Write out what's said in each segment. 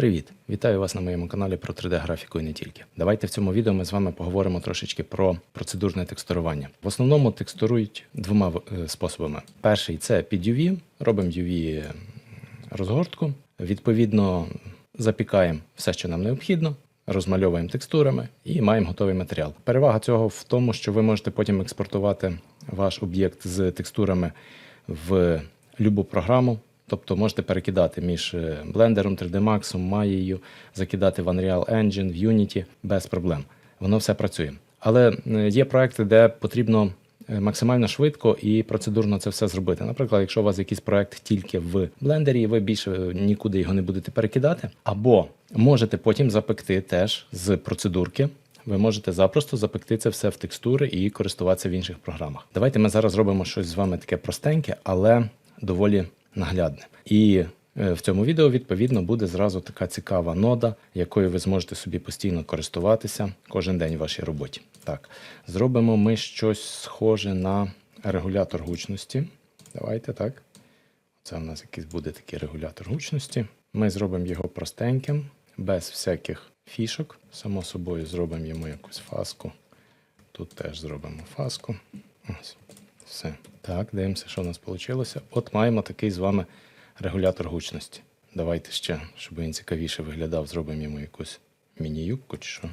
Привіт! Вітаю вас на моєму каналі про 3D-графіку і не тільки. Давайте в цьому відео ми з вами поговоримо трошечки про процедурне текстурування. В основному текстурують двома е, способами. Перший це під UV, робимо UV розгортку, відповідно запікаємо все, що нам необхідно. Розмальовуємо текстурами і маємо готовий матеріал. Перевага цього в тому, що ви можете потім експортувати ваш об'єкт з текстурами в любу програму. Тобто можете перекидати між е, блендером, 3D Max, Maya, закидати в Unreal Engine, в Unity без проблем. Воно все працює. Але е, є проекти, де потрібно е, максимально швидко і процедурно це все зробити. Наприклад, якщо у вас якийсь проект тільки в блендері, ви більше нікуди його не будете перекидати, або можете потім запекти теж з процедурки. Ви можете запросто запекти це все в текстури і користуватися в інших програмах. Давайте ми зараз зробимо щось з вами таке простеньке, але доволі наглядне. І е, в цьому відео, відповідно, буде зразу така цікава нода, якою ви зможете собі постійно користуватися кожен день в вашій роботі. Так, зробимо ми щось схоже на регулятор гучності. Давайте так. Це у нас якийсь буде такий регулятор гучності. Ми зробимо його простеньким, без всяких фішок. Само собою зробимо йому якусь фаску. Тут теж зробимо фаску. Ось. Все. Так, дивимося, що у нас вийшло. От маємо такий з вами регулятор гучності. Давайте ще, щоб він цікавіше виглядав, зробимо йому якусь міні-юбку чи що.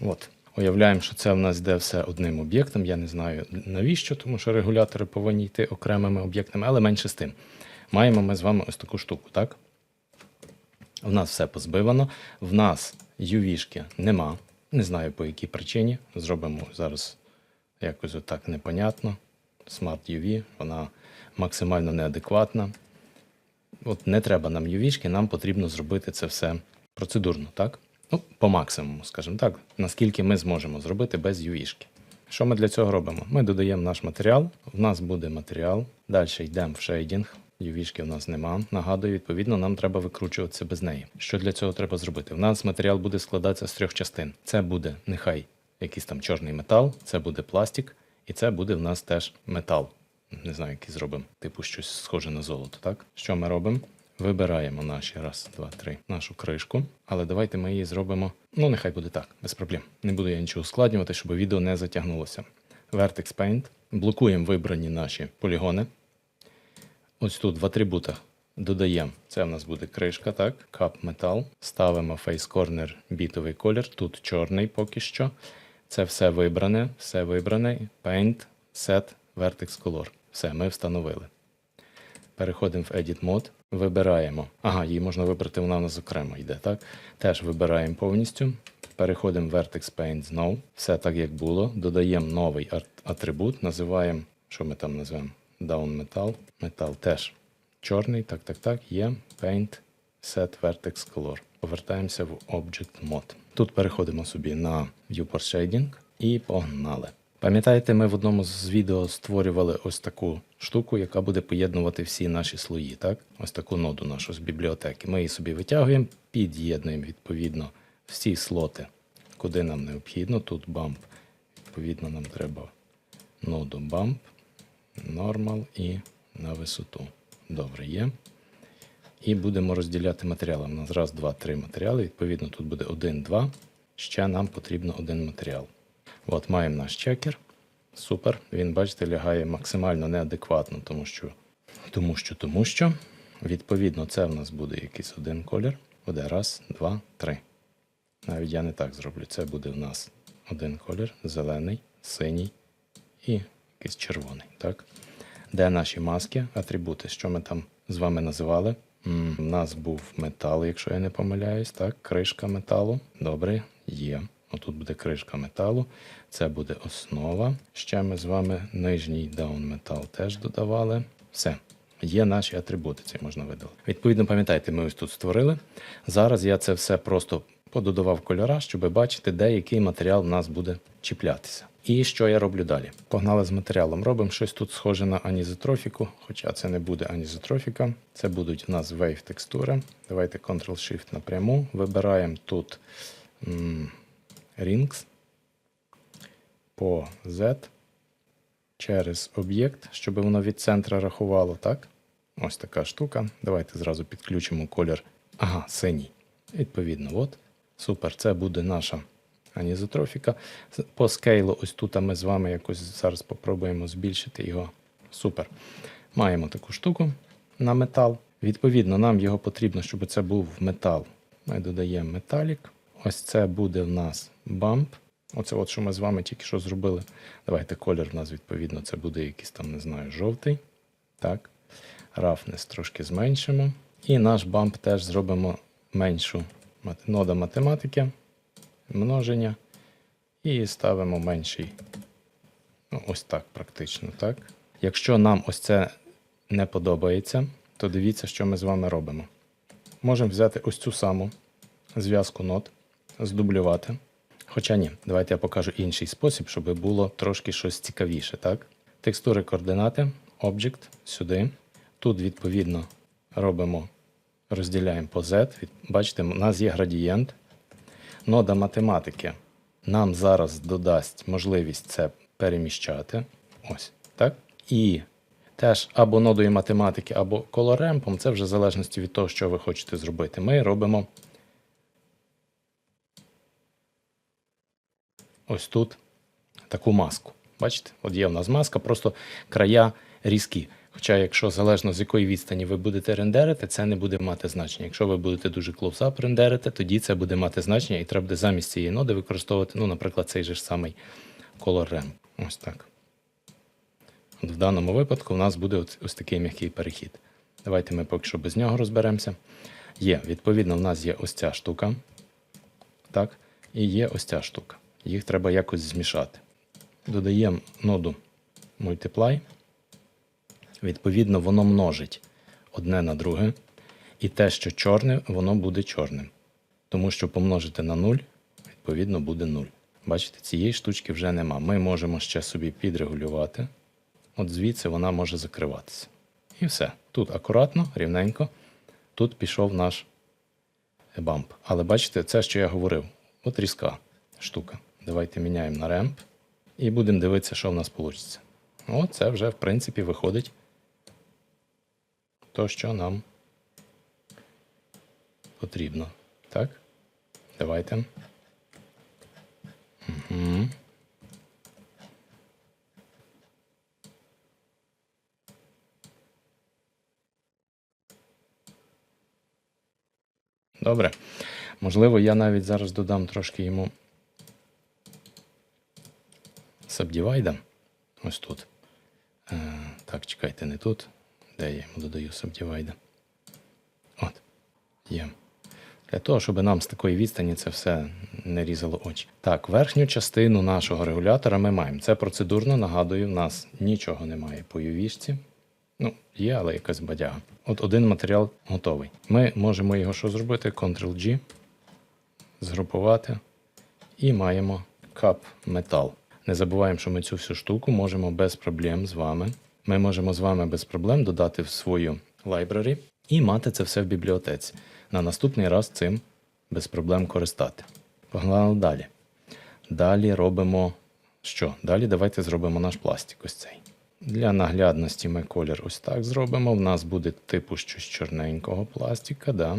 От. Уявляємо, що це в нас йде все одним об'єктом. Я не знаю навіщо, тому що регулятори повинні йти окремими об'єктами, але менше з тим. Маємо ми з вами ось таку штуку, так? В нас все позбивано. В нас UV-шки нема. Не знаю по якій причині. Зробимо зараз якось отак непонятно. Smart UV, вона максимально неадекватна. От не треба нам UV-шки, нам потрібно зробити це все процедурно, так? Ну, по максимуму, скажімо так, наскільки ми зможемо зробити без UV-шки. Що ми для цього робимо? Ми додаємо наш матеріал, в нас буде матеріал, далі йдемо в шейдінг. UV-шки в нас нема. Нагадую, відповідно, нам треба викручуватися без неї. Що для цього треба зробити? В нас матеріал буде складатися з трьох частин. Це буде нехай якийсь там чорний метал, це буде пластик, і це буде в нас теж метал. Не знаю, який зробимо, типу щось схоже на золото. Так, що ми робимо? Вибираємо наші раз, два, три, нашу кришку. Але давайте ми її зробимо. Ну, нехай буде так, без проблем. Не буду я нічого ускладнювати, щоб відео не затягнулося. Vertex Paint. Блокуємо вибрані наші полігони. Ось тут в атрибутах додаємо. Це в нас буде кришка, так, Cup Metal. Ставимо Face Corner бітовий колір. Тут чорний поки що. Це все вибране, все вибране. Paint, Set, Vertex Color. Все, ми встановили. Переходимо в Edit Mode, вибираємо. Ага, її можна вибрати, вона у нас окремо йде, так? Теж вибираємо повністю. Переходимо в Vertex Paint знову. Все так, як було. Додаємо новий атрибут, називаємо, що ми там називаємо? Down Metal. Метал теж чорний. Так, так, так. Є Paint Set Vertex Color. Повертаємося в Object Mode. Тут переходимо собі на Viewport Shading і погнали. Пам'ятаєте, ми в одному з відео створювали ось таку штуку, яка буде поєднувати всі наші слої, так? Ось таку ноду нашу з бібліотеки. Ми її собі витягуємо, під'єднуємо відповідно всі слоти, куди нам необхідно. Тут bump. Відповідно, нам треба ноду bump, normal і на висоту. Добре, є. І будемо розділяти матеріали. У нас раз, два, три матеріали. Відповідно, тут буде один, два. Ще нам потрібно один матеріал. От маємо наш чекер. Супер. Він, бачите, лягає максимально неадекватно, тому що, тому що, тому що. Відповідно, це в нас буде якийсь один колір. Буде раз, два, три. Навіть я не так зроблю. Це буде в нас один колір, зелений, синій і якийсь червоний. Так? Де наші маски, атрибути, що ми там з вами називали? У нас був метал, якщо я не помиляюсь, так, кришка металу. Добре, є. Отут буде кришка металу, це буде основа. Ще ми з вами нижній даун метал теж додавали. Все. Є наші атрибути, це можна видалити. Відповідно, пам'ятайте, ми ось тут створили. Зараз я це все просто пододавав кольора, щоб бачити, де який матеріал в нас буде чіплятися. І що я роблю далі? Погнали з матеріалом. Робимо щось тут схоже на анізотрофіку, хоча це не буде анізотрофіка. Це будуть у нас wave текстури. Давайте Ctrl-Shift напряму. Вибираємо тут м, Rings по Z через об'єкт, щоб воно від центра рахувало, так? Ось така штука. Давайте зразу підключимо колір. Ага, синій. Відповідно, от. Супер. Це буде наша анізотрофіка. По скейлу, ось тут ми з вами якось зараз попробуємо збільшити його. Супер. Маємо таку штуку на метал. Відповідно, нам його потрібно, щоб це був метал. Ми додаємо металік. Ось це буде в нас бамп. Оце, от, що ми з вами тільки що зробили. Давайте колір в нас, відповідно, це буде якийсь там, не знаю, жовтий. Так. Рафнес трошки зменшимо. І наш бамп теж зробимо меншу нода математики, множення. І ставимо менший. Ну, ось так, практично, так. Якщо нам ось це не подобається, то дивіться, що ми з вами робимо. Можемо взяти ось цю саму зв'язку нот, здублювати. Хоча ні, давайте я покажу інший спосіб, щоб було трошки щось цікавіше. Так? Текстури координати, Object сюди. Тут, відповідно, робимо, розділяємо по Z. Бачите, у нас є градієнт. Нода математики нам зараз додасть можливість це переміщати. Ось, так? І теж або нодою математики, або колоремпом, це вже в залежності від того, що ви хочете зробити. Ми робимо ось тут таку маску. Бачите, от є в нас маска, просто края різкі. Хоча, якщо залежно з якої відстані ви будете рендерити, це не буде мати значення. Якщо ви будете дуже close-up рендерити, тоді це буде мати значення, і треба буде замість цієї ноди використовувати, ну, наприклад, цей же ж самий Color Ramp. Ось так. От в даному випадку у нас буде ось, ось такий м'який перехід. Давайте ми поки що без нього розберемося. Є, відповідно, в нас є ось ця штука. Так, і є ось ця штука. Їх треба якось змішати. Додаємо ноду Multiply. Відповідно, воно множить одне на друге. І те, що чорне, воно буде чорним. Тому що помножити на 0, відповідно, буде 0. Бачите, цієї штучки вже нема. Ми можемо ще собі підрегулювати. От звідси вона може закриватися. І все. Тут акуратно, рівненько. Тут пішов наш бамп. Але бачите, це, що я говорив, от різка штука. Давайте міняємо на ремп і будемо дивитися, що в нас вийде. О, це вже, в принципі, виходить то, що нам потрібно. Так? Давайте. Угу. Добре. Можливо, я навіть зараз додам трошки йому сабдівайда. Ось тут. Е, так, чекайте, не тут. Де я йому додаю сабдівайда? От. Є. Для того, щоб нам з такої відстані це все не різало очі. Так, верхню частину нашого регулятора ми маємо. Це процедурно, нагадую, в нас нічого немає по ювішці. Ну, є, але якась бадяга. От один матеріал готовий. Ми можемо його що зробити? Ctrl-G, згрупувати і маємо Cup Metal. Не забуваємо, що ми цю всю штуку можемо без проблем з вами. Ми можемо з вами без проблем додати в свою library і мати це все в бібліотеці. На наступний раз цим без проблем користати. Погнали далі. Далі робимо що? Далі давайте зробимо наш пластик ось цей. Для наглядності ми колір ось так зробимо. В нас буде типу щось чорненького пластика. Да?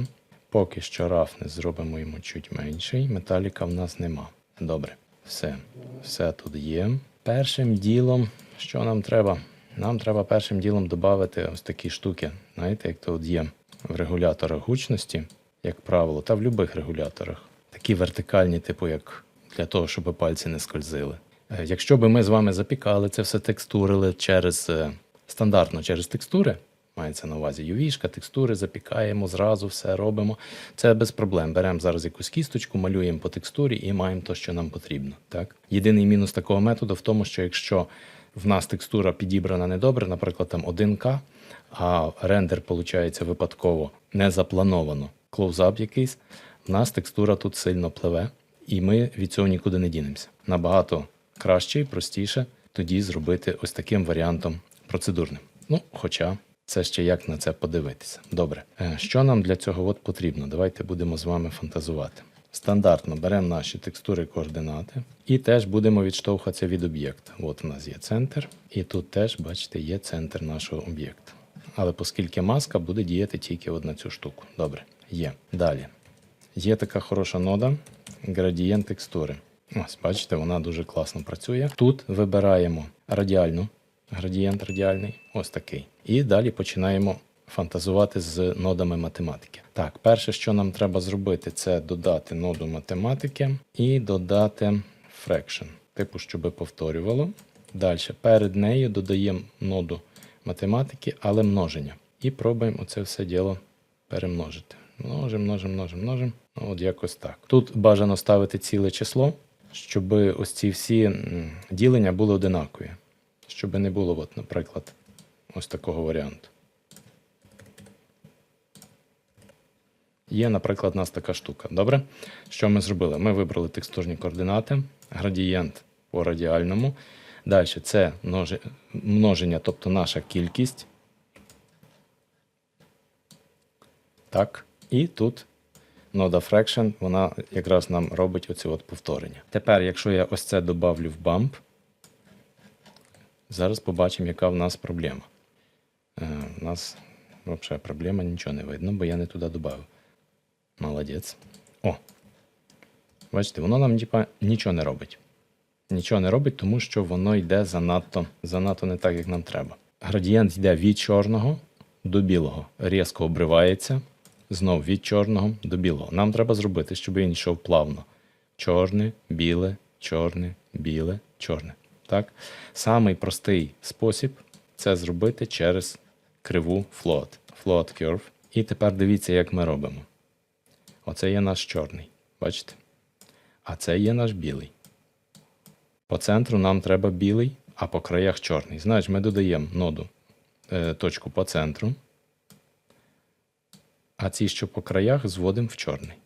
Поки що рафнес зробимо йому чуть менший. Металіка в нас нема. Добре, все. Все тут є. Першим ділом, що нам треба? Нам треба першим ділом додати ось такі штуки. Знаєте, як то от є в регуляторах гучності, як правило, та в будь-яких регуляторах. Такі вертикальні, типу, як для того, щоб пальці не скользили. Е, Якщо би ми з вами запікали це все текстурили через е, стандартно через текстури, мається на увазі UV-шка, текстури, запікаємо, зразу все робимо. Це без проблем. Беремо зараз якусь кісточку, малюємо по текстурі і маємо те, що нам потрібно. Так? Єдиний мінус такого методу в тому, що якщо в нас текстура підібрана недобре, наприклад, там 1К, а рендер, виходить, випадково не заплановано, клоузап якийсь, в нас текстура тут сильно пливе, і ми від цього нікуди не дінемося. Набагато краще і простіше тоді зробити ось таким варіантом процедурним. Ну, хоча це ще як на це подивитися. Добре, Е, що нам для цього от потрібно? Давайте будемо з вами фантазувати. Стандартно беремо наші текстури координати і теж будемо відштовхуватися від об'єкта. От у нас є центр, і тут теж, бачите, є центр нашого об'єкта. Але оскільки маска буде діяти тільки от на цю штуку. Добре, є. Далі. є така хороша нода градієнт текстури. Ось, бачите, вона дуже класно працює. Тут вибираємо радіальну, градієнт радіальний, ось такий. І далі починаємо фантазувати з нодами математики. Так, перше, що нам треба зробити, це додати ноду математики і додати fraction, типу, щоб повторювало. Далі перед нею додаємо ноду математики, але множення. І пробуємо оце все діло перемножити. Множимо, множимо, множимо, множимо. Ну, От якось так. Тут бажано ставити ціле число, щоб ось ці всі ділення були одинакові. Щоб не було, от, наприклад, ось такого варіанту. Є, наприклад, у нас така штука. Добре? Що ми зробили? Ми вибрали текстурні координати, градієнт по радіальному. Далі це множення, тобто наша кількість. Так. І тут нода fraction, вона якраз нам робить оце от повторення. Тепер, якщо я ось це добавлю в bump, зараз побачимо, яка в нас проблема. Е, у нас взагалі проблема нічого не видно, бо я не туди додав. Молодець. О. Бачите, воно нам типа, нічого не робить. Нічого не робить, тому що воно йде занадто, занадто не так, як нам треба. Градієнт йде від чорного до білого. Різко обривається. Знов від чорного до білого. Нам треба зробити, щоб він йшов плавно. Чорне, біле, чорне, біле, чорне. Так? Самий простий спосіб це зробити через криву float. Float curve. І тепер дивіться, як ми робимо. Оце є наш чорний. Бачите? А це є наш білий. По центру нам треба білий, а по краях чорний. Значить, ми додаємо ноду е, точку по центру, а ці, що по краях, зводимо в чорний.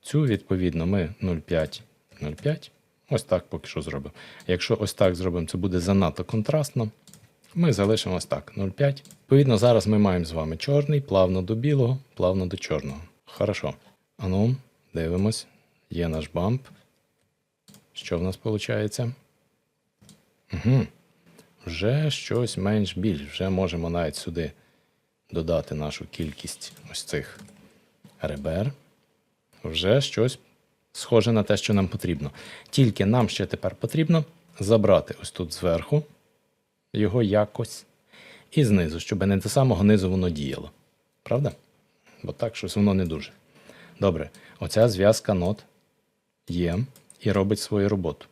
Цю, відповідно, ми 0,5, 0,5. Ось так поки що зробимо. Якщо ось так зробимо, це буде занадто контрастно. Ми залишимо ось так 0,5. Відповідно, зараз ми маємо з вами чорний, плавно до білого, плавно до чорного. Хорошо. Ану, дивимось. Є наш бамп. Що в нас виходить? Угу. Вже щось менш більш. Вже можемо навіть сюди додати нашу кількість ось цих ребер. Вже щось схоже на те, що нам потрібно. Тільки нам ще тепер потрібно забрати ось тут зверху його якось і знизу, щоб не до самого низу воно діяло. Правда? Бо так щось воно не дуже. Добре, оця зв'язка нот є і робить свою роботу.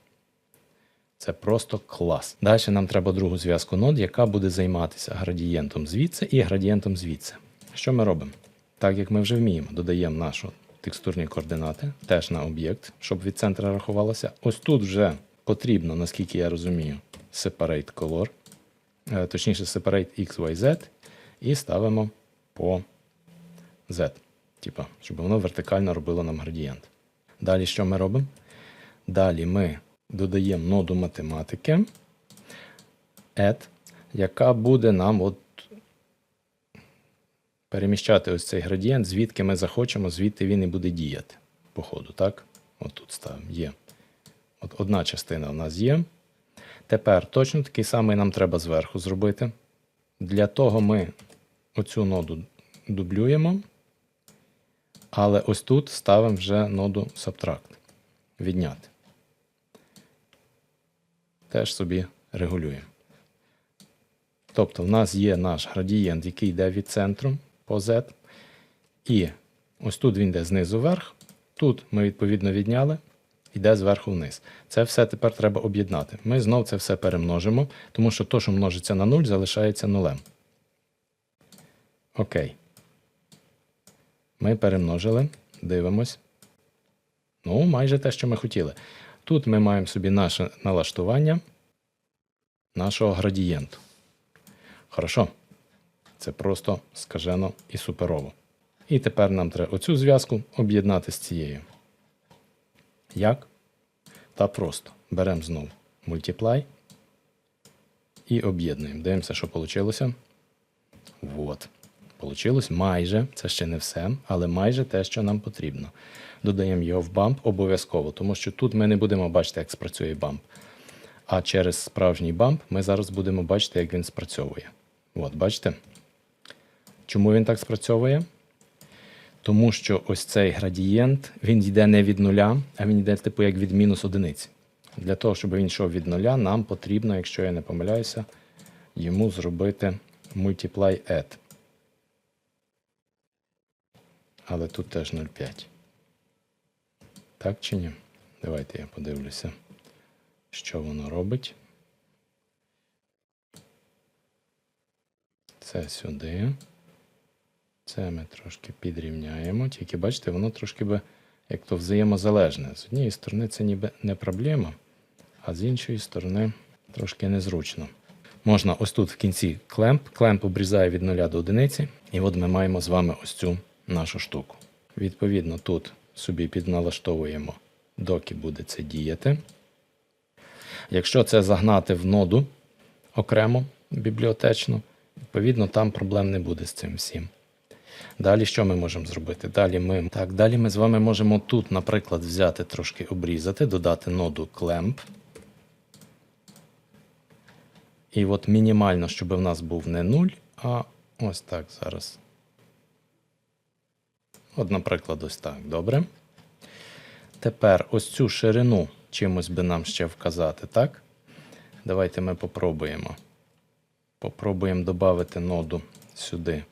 Це просто клас. Далі нам треба другу зв'язку нод, яка буде займатися градієнтом звідси і градієнтом звідси. Що ми робимо? Так як ми вже вміємо, додаємо нашу текстурні координати теж на об'єкт, щоб від центра рахувалося. Ось тут вже потрібно, наскільки я розумію, separate color, е, точніше, separate x, y, z, і ставимо по z, типа, щоб воно вертикально робило нам градієнт. Далі що ми робимо? Далі ми додаємо ноду математики, add, яка буде нам от переміщати ось цей градієнт, звідки ми захочемо, звідти він і буде діяти. По ходу, так? От тут ставимо. Є. От одна частина у нас є. Тепер точно такий самий нам треба зверху зробити. Для того ми оцю ноду дублюємо, але ось тут ставимо вже ноду Subtract. Відняти. Теж собі регулюємо. Тобто, в нас є наш градієнт, який йде від центру по Z. І ось тут він йде знизу вверх. Тут ми відповідно відняли, йде зверху вниз. Це все тепер треба об'єднати. Ми знов це все перемножимо, тому що то, що множиться на 0, залишається нулем. Окей. Ми перемножили, дивимось. Ну, майже те, що ми хотіли. Тут ми маємо собі наше налаштування нашого градієнту. Хорошо. Це просто скажено і суперово. І тепер нам треба оцю зв'язку об'єднати з цією. Як? Та просто беремо знову Multiply і об'єднуємо. Дивимося, що вийшло. Вот. Получилось майже, це ще не все, але майже те, що нам потрібно. Додаємо його в бамп обов'язково, тому що тут ми не будемо бачити, як спрацює бамп. А через справжній бамп ми зараз будемо бачити, як він спрацьовує. От, бачите? Чому він так спрацьовує? Тому що ось цей градієнт він йде не від нуля, а він йде типу як від мінус одиниці. Для того, щоб він йшов від нуля, нам потрібно, якщо я не помиляюся, йому зробити multiply add. Але тут теж 0,5. Так чи ні? Давайте я подивлюся, що воно робить. Це сюди. Це ми трошки підрівняємо. Тільки бачите, воно трошки би як то взаємозалежне. З однієї сторони це ніби не проблема, а з іншої сторони трошки незручно. Можна ось тут в кінці клемп. Клемп обрізає від 0 до 1. І от ми маємо з вами ось цю нашу штуку. Відповідно, тут собі підналаштовуємо, доки буде це діяти. Якщо це загнати в ноду окремо бібліотечну, відповідно, там проблем не буде з цим всім. Далі що ми можемо зробити? Далі ми, так, далі ми з вами можемо тут, наприклад, взяти трошки обрізати, додати ноду clamp. І от мінімально, щоб в нас був не 0, а ось так зараз. От, наприклад, ось так. Добре. Тепер ось цю ширину чимось би нам ще вказати, так? Давайте ми попробуємо. Попробуємо додати ноду сюди.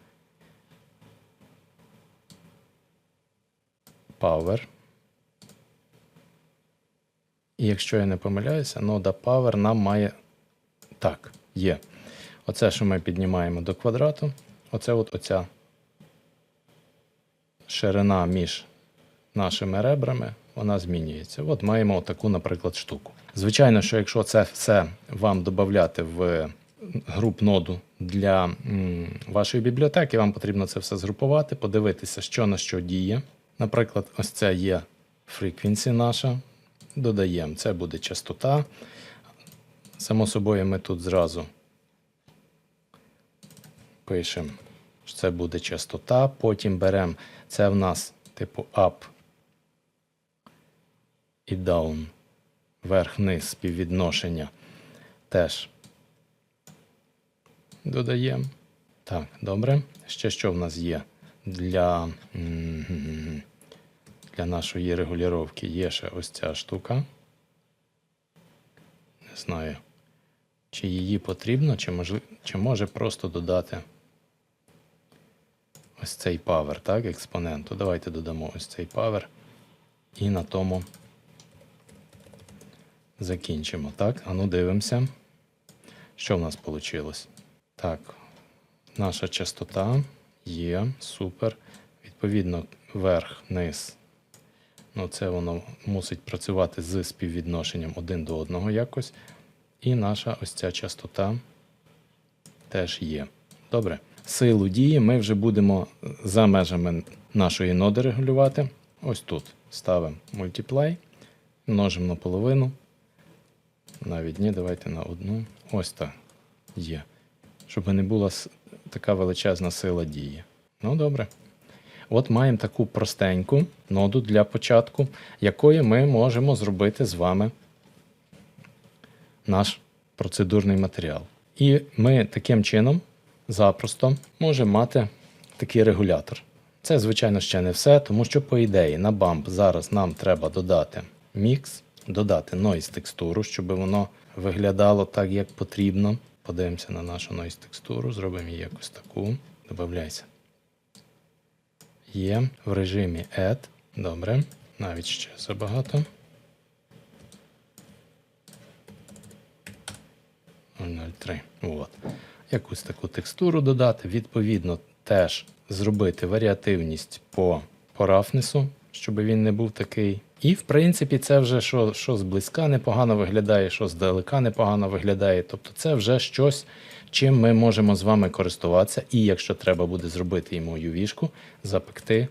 Power. І якщо я не помиляюся, нода Power нам має. Так, є. Оце, що ми піднімаємо до квадрату. Оце от оця ширина між нашими ребрами, вона змінюється. От маємо таку, наприклад, штуку. Звичайно, що якщо це все вам додати в груп ноду для вашої бібліотеки, вам потрібно це все згрупувати, подивитися, що на що діє. Наприклад, ось це є frequency наша. Додаємо, це буде частота. Само собою, ми тут зразу пишемо, це буде частота. Потім беремо це в нас типу up і down, верх-низ співвідношення. Теж додаємо. Так, добре. Ще що в нас є для, для нашої регулювання? Є ще ось ця штука. Не знаю, чи її потрібно, чи, можли, чи може просто додати ось цей power, так, експоненту. Давайте додамо ось цей power. І на тому закінчимо. Так, а ну дивимося, що в нас вийшло. Так, наша частота є, супер. Відповідно, верх, низ. Ну, це воно мусить працювати з співвідношенням один до одного якось. І наша ось ця частота теж є. Добре. Силу дії ми вже будемо за межами нашої ноди регулювати. Ось тут ставимо multiply, множимо на половину. Навіть ні, давайте на одну. Ось так є. Щоб не була така величезна сила дії. Ну, добре. От маємо таку простеньку ноду для початку, якою ми можемо зробити з вами наш процедурний матеріал. І ми таким чином запросто можемо мати такий регулятор. Це, звичайно, ще не все, тому що, по ідеї, на бамп зараз нам треба додати мікс, додати noise текстуру, щоб воно виглядало так, як потрібно. Подивимося на нашу noise текстуру, зробимо її якось таку. Добавляйся. Є в режимі Add. Добре. Навіть ще забагато. 0,03. От. Якусь таку текстуру додати. Відповідно, теж зробити варіативність по, по рафнесу, щоб він не був такий. І, в принципі, це вже що, що зблизька непогано виглядає, що здалека непогано виглядає. Тобто, це вже щось, чим ми можемо з вами користуватися. І якщо треба буде зробити йому UV-шку, запекти.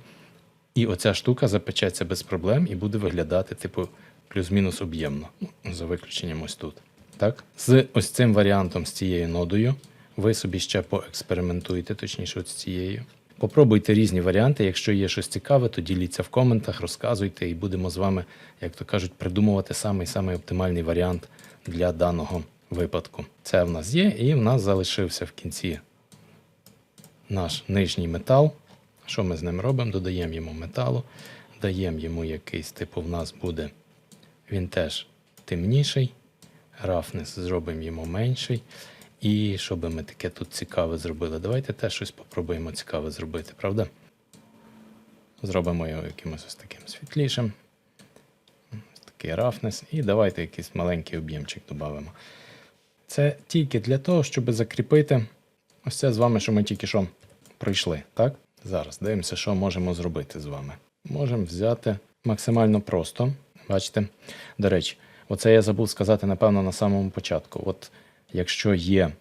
І оця штука запечеться без проблем і буде виглядати, типу, плюс-мінус об'ємно. Ну, за виключенням ось тут. Так? З ось цим варіантом, з цією нодою, ви собі ще поекспериментуєте, точніше, от з цією. Попробуйте різні варіанти. Якщо є щось цікаве, то діліться в коментах, розказуйте, і будемо з вами, як то кажуть, придумувати самий самий оптимальний варіант для даного випадку. Це в нас є, і в нас залишився в кінці наш нижній метал, Що ми з ним робимо? Додаємо йому металу, даємо йому якийсь, типу, в нас буде він теж темніший. Рафнес зробимо йому менший. І що би ми таке тут цікаве зробили? Давайте теж щось попробуємо цікаве зробити, правда? Зробимо його якимось ось таким світлішим. Ось такий рафнес. І давайте якийсь маленький об'ємчик додамо. Це тільки для того, щоб закріпити ось це з вами, що ми тільки що пройшли. Так? Зараз дивимося, що можемо зробити з вами. Можемо взяти максимально просто. Бачите? До речі, оце я забув сказати, напевно, на самому початку. От якщо є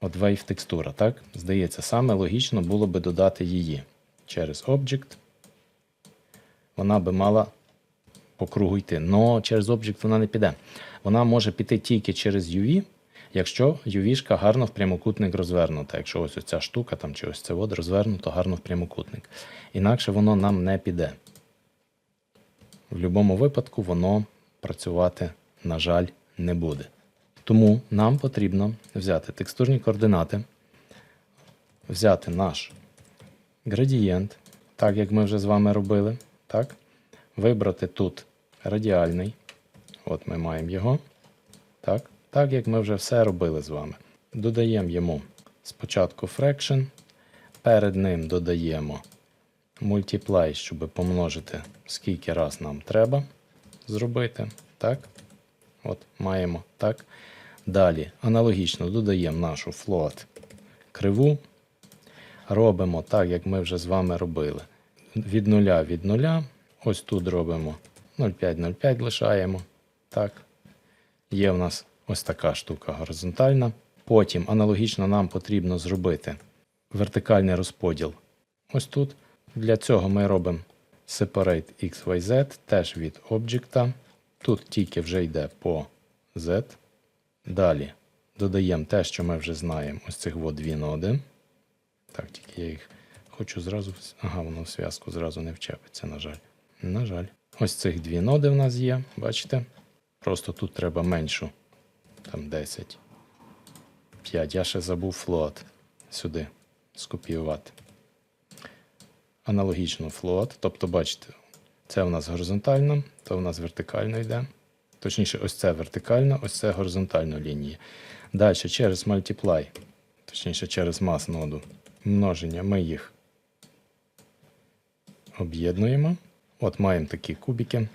от wave текстура, так? Здається, саме логічно було би додати її через Object. Вона би мала по кругу йти. Но через Object вона не піде. Вона може піти тільки через UV, якщо UV-шка гарно в прямокутник розвернута. Якщо ось ця штука там, чи ось це от розвернуто гарно в прямокутник. Інакше воно нам не піде. В будь-якому випадку воно працювати, на жаль, не буде. Тому нам потрібно взяти текстурні координати, взяти наш градієнт, так як ми вже з вами робили. Так? Вибрати тут радіальний. От ми маємо його. Так? так як ми вже все робили з вами. Додаємо йому спочатку fraction, перед ним додаємо multiply, щоб помножити, скільки раз нам треба зробити. Так? От, маємо так. Далі аналогічно додаємо нашу float криву. Робимо так, як ми вже з вами робили. Від нуля від нуля. Ось тут робимо 0,5-0,5 лишаємо. Так. Є в нас ось така штука горизонтальна. Потім аналогічно нам потрібно зробити вертикальний розподіл. Ось тут. Для цього ми робимо separate XYZ теж від об'єкта. Тут тільки вже йде по Z. Далі додаємо те, що ми вже знаємо, ось цих от дві ноди. Так, тільки я їх хочу зразу. Ага, воно в зв'язку зразу не вчепиться, на жаль. На жаль. Ось цих дві ноди в нас є, бачите? Просто тут треба меншу. Там 10. 5. Я ще забув флот сюди скопіювати. Аналогічно флот. Тобто, бачите, це у нас горизонтально, то у нас вертикально йде. Точніше, ось це вертикально, ось це горизонтально лінії. Далі через multiply, точніше через mass ноду множення, ми їх об'єднуємо. От маємо такі кубики.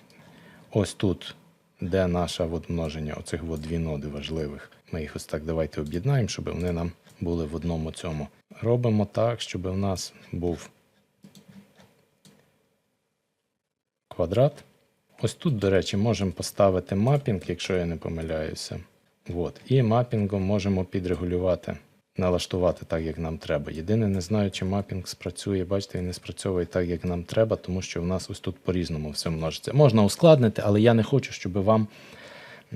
Ось тут, де наше множення, оцих от дві ноди важливих. Ми їх ось так давайте об'єднаємо, щоб вони нам були в одному цьому. Робимо так, щоб у нас був квадрат. Ось тут, до речі, можемо поставити мапінг, якщо я не помиляюся. От. І мапінгом можемо підрегулювати, налаштувати так, як нам треба. Єдине, не знаю, чи мапінг спрацює. Бачите, він не спрацьовує так, як нам треба, тому що в нас ось тут по-різному все множиться. Можна ускладнити, але я не хочу, щоб вам,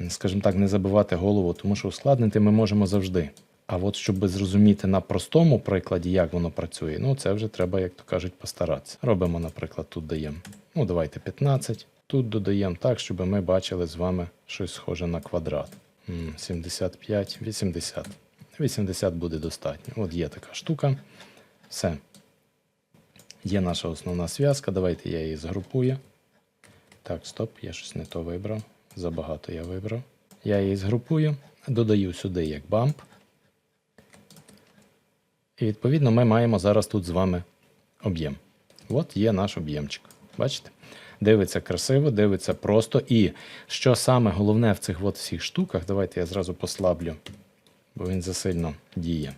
скажімо так, не забивати голову, тому що ускладнити ми можемо завжди. А от щоб зрозуміти на простому прикладі, як воно працює, ну це вже треба, як то кажуть, постаратися. Робимо, наприклад, тут даємо. Ну, давайте 15. Тут додаємо так, щоб ми бачили з вами щось схоже на квадрат. 75, 80. 80 буде достатньо. От є така штука. Все. Є наша основна зв'язка. Давайте я її згрупую. Так, стоп, я щось не то вибрав. Забагато я вибрав. Я її згрупую, додаю сюди як бамп. І відповідно ми маємо зараз тут з вами об'єм. От є наш об'ємчик. Бачите? Дивиться красиво, дивиться просто. І що саме головне в цих от всіх штуках, давайте я зразу послаблю, бо він засильно діє.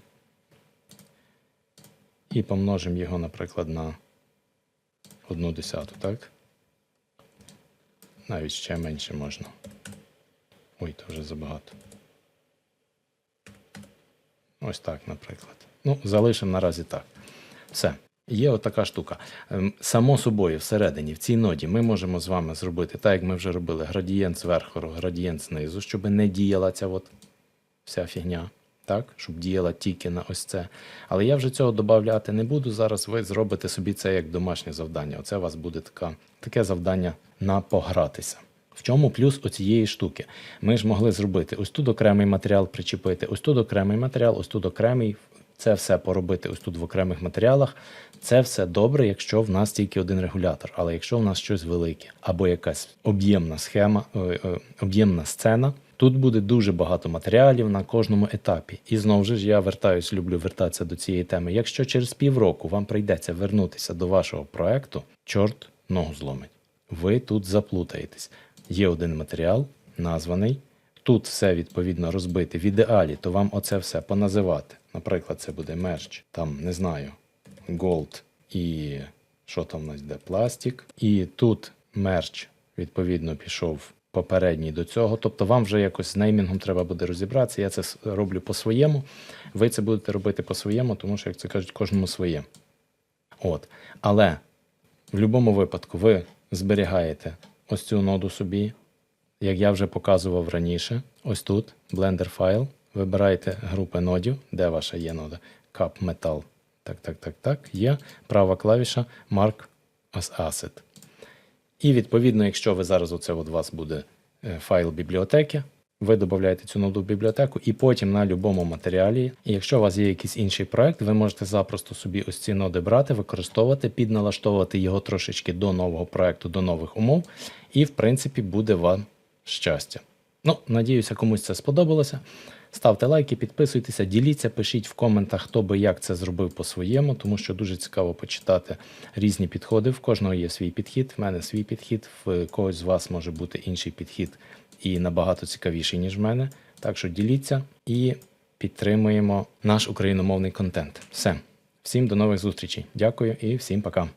І помножимо його, наприклад, на одну десяту, так? Навіть ще менше можна. Ой, то вже забагато. Ось так, наприклад. Ну, залишимо наразі так. Все. Є отака штука. Ем, Само собою, всередині, в цій ноді, ми можемо з вами зробити, так як ми вже робили, градієнт зверху, градієнт знизу, щоб не діяла ця от вся фігня. Так, щоб діяла тільки на ось це. Але я вже цього додати не буду. Зараз ви зробите собі це як домашнє завдання. Оце у вас буде така, таке завдання на погратися. В чому плюс оцієї штуки? Ми ж могли зробити ось тут окремий матеріал причепити, ось тут окремий матеріал, ось тут окремий. Це все поробити ось тут в окремих матеріалах. Це все добре, якщо в нас тільки один регулятор, але якщо в нас щось велике або якась об'ємна схема, е, е, об'ємна сцена. Тут буде дуже багато матеріалів на кожному етапі. І знову ж я вертаюсь, люблю вертатися до цієї теми. Якщо через півроку вам прийдеться вернутися до вашого проекту, чорт ногу зломить. Ви тут заплутаєтесь. Є один матеріал, названий. Тут все відповідно розбити. В ідеалі, то вам оце все поназивати. Наприклад, це буде мерч, там не знаю, Gold і що там у нас йде? Пластик. І тут мерч, відповідно, пішов попередній до цього. Тобто вам вже якось з неймінгом треба буде розібратися. Я це роблю по-своєму. Ви це будете робити по-своєму, тому що, як це кажуть, кожному своє. От. Але в будь-якому випадку ви зберігаєте ось цю ноду собі, як я вже показував раніше. Ось тут Blender файл. Вибираєте групи нодів, де ваша є нода. Cup Metal. Так, так, так, так. Є права клавіша Mark as Asset. І відповідно, якщо ви зараз оце у вас буде е, файл бібліотеки, ви додаєте цю ноду в бібліотеку, і потім на будь-якому матеріалі. І якщо у вас є якийсь інший проект, ви можете запросто собі ось ці ноди брати, використовувати, підналаштовувати його трошечки до нового проекту, до нових умов, і в принципі буде вам щастя. Ну, надіюся, комусь це сподобалося. Ставте лайки, підписуйтеся, діліться, пишіть в коментах, хто би як це зробив по-своєму, тому що дуже цікаво почитати різні підходи. В кожного є свій підхід, в мене свій підхід, в когось з вас може бути інший підхід і набагато цікавіший, ніж в мене. Так що діліться і підтримуємо наш україномовний контент. Все. Всім до нових зустрічей. Дякую і всім пока.